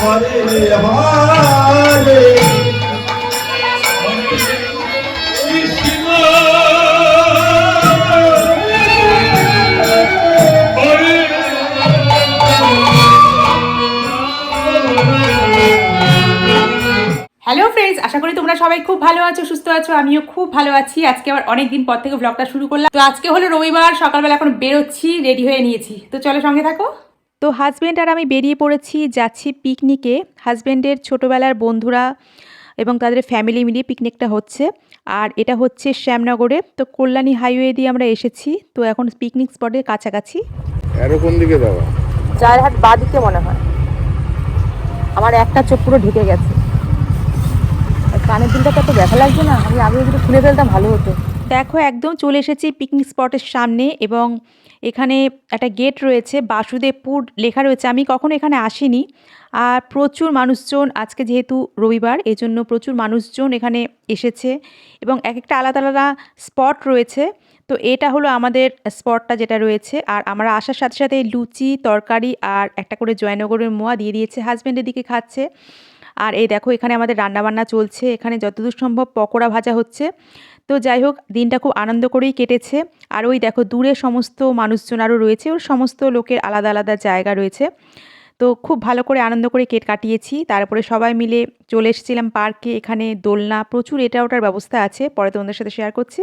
Hare Hare friends আশা করি তোমরা সবাই খুব ভালো আছো সুস্থ আছো আমিও খুব ভালো আছি। আজকে আবার অনেক দিন পর থেকে ব্লগটা শুরু করলাম। তো আজকে হলো রবিবার সকালবেলা এখন বেরোচ্ছি রেডি হয়ে নিয়েছি। তো চলো সঙ্গে থাকো। তো হাজব্যান্ড আর আমি বেরিয়ে পড়েছি যাচ্ছি পিকনিকে হাজব্যান্ডের ছোটোবেলার বন্ধুরা এবং তাদের ফ্যামিলি মিলিয়ে পিকনিকটা হচ্ছে। আর এটা হচ্ছে শ্যামনগরে। তো কল্যাণী হাইওয়ে দিয়ে আমরা এসেছি। তো এখন পিকনিক স্পটের কাছাকাছি। এরকম দিকে বাবা চারহাট বাদিকে মনে হয়। আমার একটা চোখ পুরো ঢেকে গেছে। কানের দুলটা তো ব্যথা লাগছে না, আমি আগে যদি খুলে ফেলতাম ভালো হতো। দেখো, একদম চলে এসেছি পিকনিক স্পটের সামনে এবং এখানে একটা গেট রয়েছে, বাসুদেবপুর লেখা রয়েছে, আমি কখনো এখানে আসিনি। আর প্রচুর মানুষজন, আজকে যেহেতু রবিবার এই জন্য প্রচুর মানুষজন এখানে এসেছে এবং এক একটা আলাদা আলাদা স্পট রয়েছে। তো এটা হলো আমাদের স্পটটা যেটা রয়েছে, আর আমরা আসার সাথে সাথে লুচি, তরকারি আর একটা করে জয়নগরের মোয়া দিয়ে দিয়েছে হাজব্যান্ডের দিকে খাচ্ছে। আর এই দেখো, এখানে আমাদের রান্নাবান্না চলছে। এখানে যতদূর সম্ভব পকোড়া ভাজা হচ্ছে। তো যাই হোক, দিনটা খুব আনন্দ করেই কেটেছে। আর ওই দেখো, দূরে সমস্ত মানুষজন আরও রয়েছে। ওর সমস্ত লোকের আলাদা আলাদা জায়গা রয়েছে। তো খুব ভালো করে আনন্দ করে কেট কাটিয়েছি। তারপরে সবাই মিলে চলে এসেছিলাম পার্কে। এখানে দোলনা, প্রচুর এটা ওটার ব্যবস্থা আছে। পরে তোমাদের সাথে শেয়ার করছি।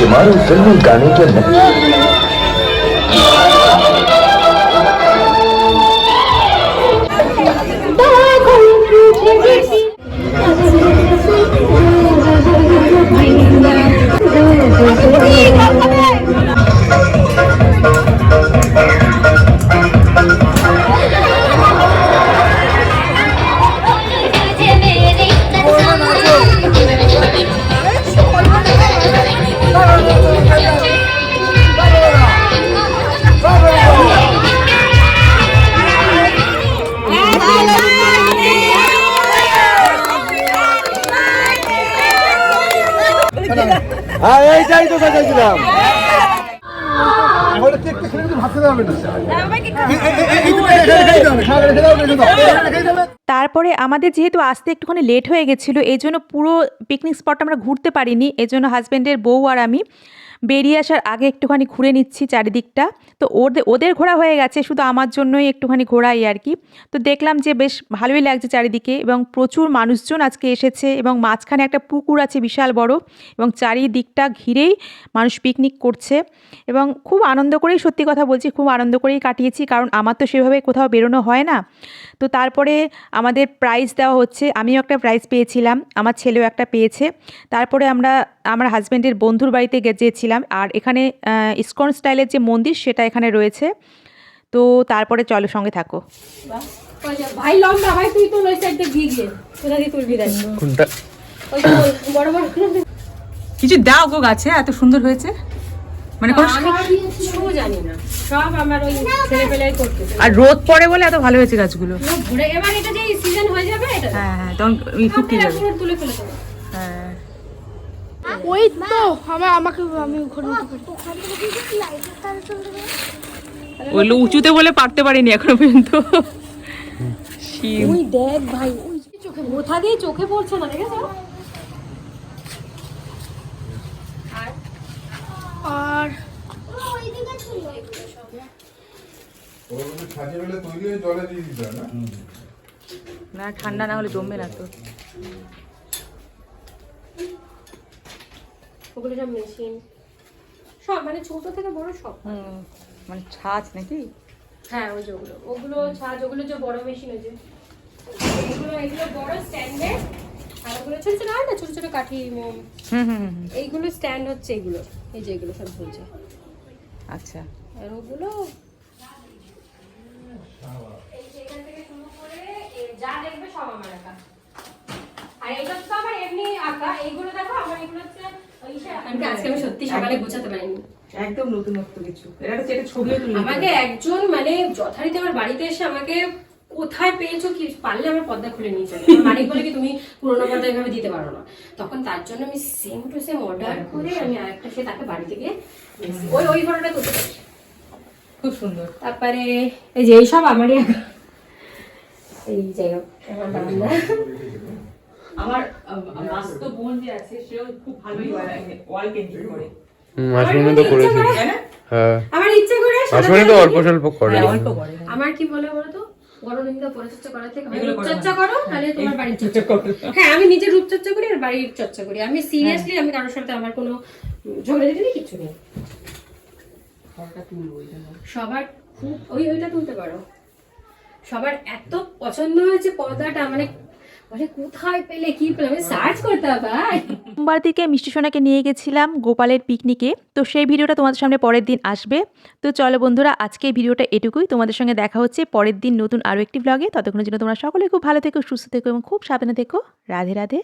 शिमारू फ़िल्म गाने के नहीं তো চাইছিলাম তারপরে আমাদের যেহেতু আসতে একটুখানি লেট হয়ে গেছিল এই জন্য পুরো পিকনিক স্পটটা আমরা ঘুরতে পারিনি এই জন্য হাজব্যান্ডের বউ আর আমি। বেরিয়ে আসার আগে একটুখানি ঘুরে নিচ্ছি চারিদিকটা। তো ওদের ওদের ঘোরা হয়ে গেছে, শুধু আমার জন্যই একটুখানি ঘোরাই আর কি। তো দেখলাম যে বেশ ভালোই লাগছে চারিদিকে এবং প্রচুর মানুষজন আজকে এসেছে এবং মাঝখানে একটা পুকুর আছে বিশাল বড় এবং চারিদিকটা ঘিরেই মানুষ পিকনিক করছে এবং খুব আনন্দ করেই সত্যি কথা বলছি, খুব আনন্দ করেই কাটিয়েছি কারণ আমার তো সেভাবে কোথাও বেরোনো হয় না। তো তারপরে আমাদের প্রাইজ দেওয়া হচ্ছে, আমিও একটা প্রাইজ পেয়েছিলাম, আমার ছেলেও একটা পেয়েছে। তারপরে আমরা, আমার হাজব্যান্ডের বন্ধুর বাড়িতে গে- গিয়েছিলাম। আর এখানে ইসকন স্টাইলের যে মন্দির সেটা এখানে রয়েছে। তো তারপরে চলো সঙ্গে থাকো। ভাই লম্বা ভাই তুই তো ওই সাইডে গিয়ে কোথা দিয়ে তুলবি কোনটা? বড় বড় কিছু দাও গো গাছে এত সুন্দর হয়েছে। মানে কোনো কিছু জানি না। সব আমার ওই ছেলে পেলাই করতে আর রোদ পড়ে বলে এত ভালো হয়েছে গাছগুলো। ঘুরে এবার এটা যে সিজন হয়ে যাবে এটা হ্যাঁ হ্যাঁ তখন শুকিয়ে যাবে। তুলে ফেলে হ্যাঁ ওই তো আমার আমাকে আমি পারি ওগুলো উঁচুতে বলে পারতে পারিনি এখনও পর্যন্ত। ওই দেখ ভাই ওই চোখে কোথা দিয়ে চোখে পড়ছে না দেখেছ? আর না ঠান্ডা না হলে জমবে না তো। ওগুলো সব মেশিন। সব মানে ছোট থেকে বড় সব। মানে ছাঁচ নাকি? হ্যাঁ ওই যে ওগুলো। ওগুলো ছাজ ওগুলো যে বড় মেশিন আছে এগুলো এগুলো বড় স্ট্যান্ডে আর ওগুলো ছোট ছোট হয় না ছোট ছোট কাঠি উম, হুম হুম হুম, হুম। এইগুলো স্ট্যান্ড হচ্ছে এগুলো। এই যে এগুলো সব ঝুলছে। আচ্ছা। আর ওগুলো এই যে এখান থেকে শুরু করে এ যা দেখবে সব আমার আঁকা। আর এটা তো আমার এমনি আঁকা। এইগুলো দেখো আমার এগুলো হচ্ছে আমি আজকে আমি সত্যি সকালে গোছাতে পারিনি। একদম নতুনত্ব কিছু। এটা এটা ছবিও তুলে আমাকে একজন মানে যথারীতি আমার বাড়িতে এসে আমাকে কোথায় পেয়েছ কি পারলে আমার পর্দা খুলে নিয়ে যাবে। মালিক বলে কি তুমি পুরোনো পর্দা এভাবে দিতে পারো না। তখন তার জন্য আমি সেম টু সেম অর্ডার করে আমি আরেকটা সে তাকে বাড়ি থেকে ওই ওই ফটোটা তুলতে পারি। খুব সুন্দর। তারপরে এই যে এইসব আমারই এই যাই হোক আমার মাস্তো বোন যে আছে সেও খুব ভালোই ওয়াল পেন্টিং করে। মাসুমনি তো করেছে। হ্যাঁ। আমার ইচ্ছে করে সাদা তো অল্প স্বল্প করে। আমার কি বলে বলো তো? গণনিন্দা পরিচর্যা করার থেকে রূপচর্চা করো তাহলে তোমার বাড়ির চর্চা করো। হ্যাঁ আমি নিজের রূপচর্চা করি আর বাড়ির চর্চা করি। আমি সিরিয়াসলি আমি কারোর সাথে আমার কোনো ঝগড়া দিতে কিছু নেই। সবার খুব ওই ওইটা তুলতে পারো। সবার এত পছন্দ হয়েছে পর্দাটা মানে কোথায় পেলে? কি পেলে? সোমবার দিকে মিষ্টি সোনাকে নিয়ে গেছিলাম গোপালের পিকনিকে তো সেই ভিডিওটা তোমাদের সামনে পরের দিন আসবে। তো চলো বন্ধুরা, আজকে ভিডিওটা এটুকুই। তোমাদের সঙ্গে দেখা হচ্ছে পরের দিন নতুন আরও একটি ব্লগে ততক্ষণের জন্য তোমরা সকলে খুব ভালো থেকো, সুস্থ থেকো এবং খুব সাবধানে থেকো। রাধে রাধে।